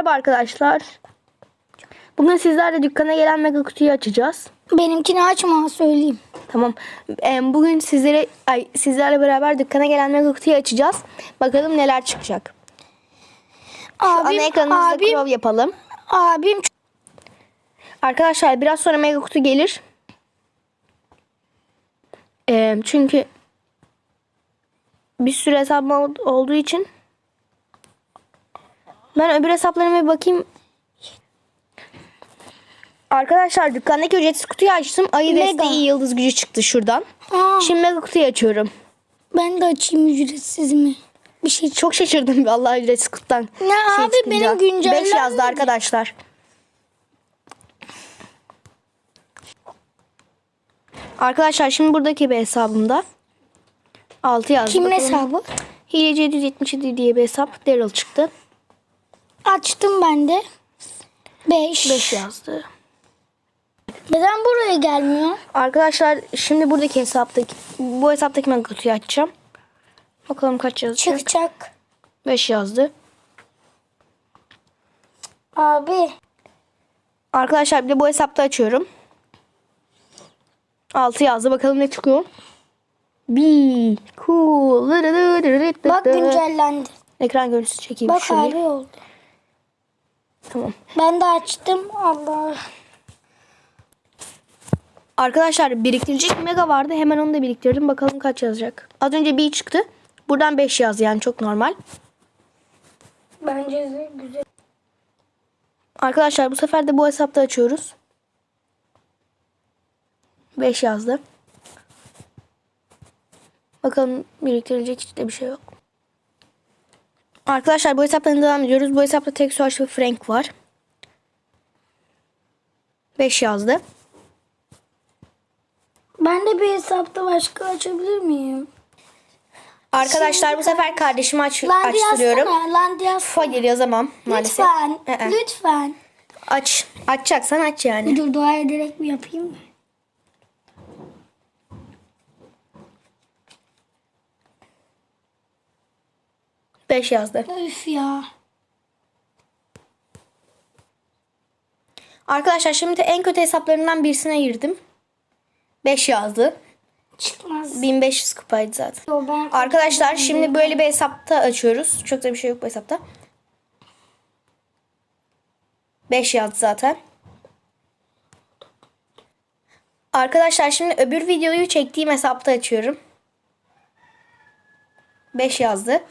Merhaba arkadaşlar. Bugün sizlerle dükkana gelen mega kutuyu açacağız. Benimkini açma söyleyeyim. Tamam. Ee, Bugün sizlere ay, sizlerle beraber dükkana gelen mega kutuyu açacağız. Bakalım neler çıkacak. Şu ana Abim, ekranımızda abim, crop yapalım. abim Arkadaşlar biraz sonra mega kutu gelir. Ee, çünkü bir sürü hesabım ol- olduğu için ben öbür hesaplarıma bir bakayım. Arkadaşlar dükkandaki ücretsiz kutuyu açtım. Ayı Mega. desteği yıldız gücü çıktı şuradan. Aa, Şimdi mega kutuyu açıyorum. ben de açayım ücretsiz mi? Bir şey Çok şaşırdım vallahi ücretsiz kutudan. Ne abi, benim güncellenmedi. 5 yazdı arkadaşlar. Arkadaşlar şimdi buradaki bir hesabımda 6 yazdı. Kimin hesabı? Hileci 777 diye bir hesap. Daryl çıktı. Açtım ben de. 5. 5 yazdı. Neden buraya gelmiyor? Arkadaşlar şimdi buradaki hesaptaki bu hesaptaki mega kutuyu açacağım. Bakalım kaç yazacak. Çıkacak. 5 yazdı. Abi. Arkadaşlar bir de bu hesapta açıyorum. 6 yazdı. Bakalım ne çıkıyor. Be cool. Bak güncellendi. Ekran görüntüsü çekeyim Bak abi oldu. Tamam. Ben de açtım. Allah. Arkadaşlar biriktirilecek mega vardı. Hemen onu da biriktirdim. Bakalım kaç yazacak. Az önce B çıktı. Buradan 5 yazdı yani çok normal. Bence de güzel. Arkadaşlar bu sefer de bu hesapta açıyoruz. 5 yazdı. Bakalım biriktirilecek hiç de bir şey yok. Arkadaşlar bu hesaptan devam ediyoruz. Bu hesapta tek Suaç ve Frank var. 5 yazdı. Ben de bir hesapta başka açabilir miyim? Arkadaşlar bu sefer kardeşimi aç Landy açtırıyorum. yazsana. Landy yazsana. Hayır yazamam maalesef. Lütfen. Ee, Lütfen. Aç. Açacaksan aç yani. Dur dua ederek mi yapayım mı? Beş yazdı. Öf ya. Arkadaşlar şimdi en kötü hesaplarından birisine girdim. 5 yazdı. Çıkmaz. 1500 kupaydı zaten. Yo, ben Arkadaşlar şimdi böyle bir hesapta açıyoruz. Çok da bir şey yok bu hesapta. 5 yazdı zaten. Arkadaşlar şimdi öbür videoyu çektiğim hesapta açıyorum. 5 yazdı.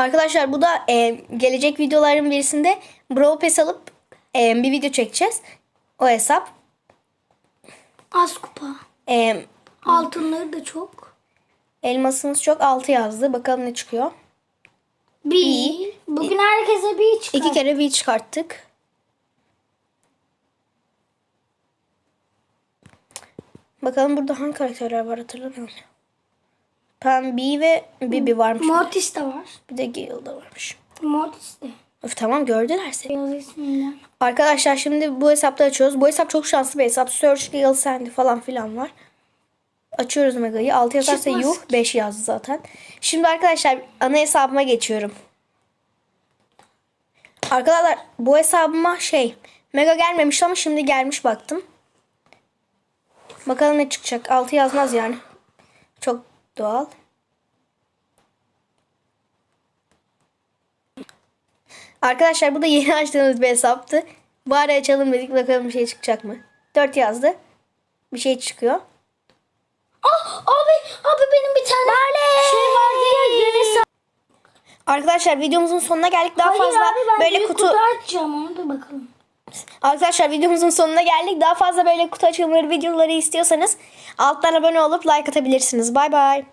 Arkadaşlar bu da e, gelecek videoların birisinde Brawl Pass alıp e, bir video çekeceğiz. O hesap. az kupa. E, Altınları da çok. elmasınız çok 6 yazdı. Bakalım ne çıkıyor. Bir. Bugün herkese bir çıkar. İki kere V çıkarttık. Bakalım burada hangi karakterler var hatırlamıyorum. Pam B ve Bibi varmış. Mortis de var. Bir de Gale da varmış. Mortis de. Öf tamam gördüler seni. Arkadaşlar şimdi bu hesapta açıyoruz. Bu hesap çok şanslı bir hesap. Search, Gale, Sandy falan filan var. Açıyoruz Mega'yı. 6 yazarsa yuh 5 yazdı zaten. Şimdi arkadaşlar ana hesabıma geçiyorum. Arkadaşlar bu hesabıma şey Mega gelmemiş ama şimdi gelmiş baktım. Bakalım ne çıkacak. 6 yazmaz yani. Çok doğal. Arkadaşlar bu da yeni açtığımız bir hesaptı. Bari açalım dedik bakalım bir şey çıkacak mı? 4 yazdı. Bir şey çıkıyor. Ah abi abi benim bir tane şey vardı ya yeni sa- Arkadaşlar videomuzun sonuna geldik. Daha Hayır fazla abi ben böyle büyük kutu açacağım onu da bakalım. Arkadaşlar videomuzun sonuna geldik. Daha fazla böyle kutu açılımları videoları istiyorsanız alttan abone olup like atabilirsiniz. Bay bay.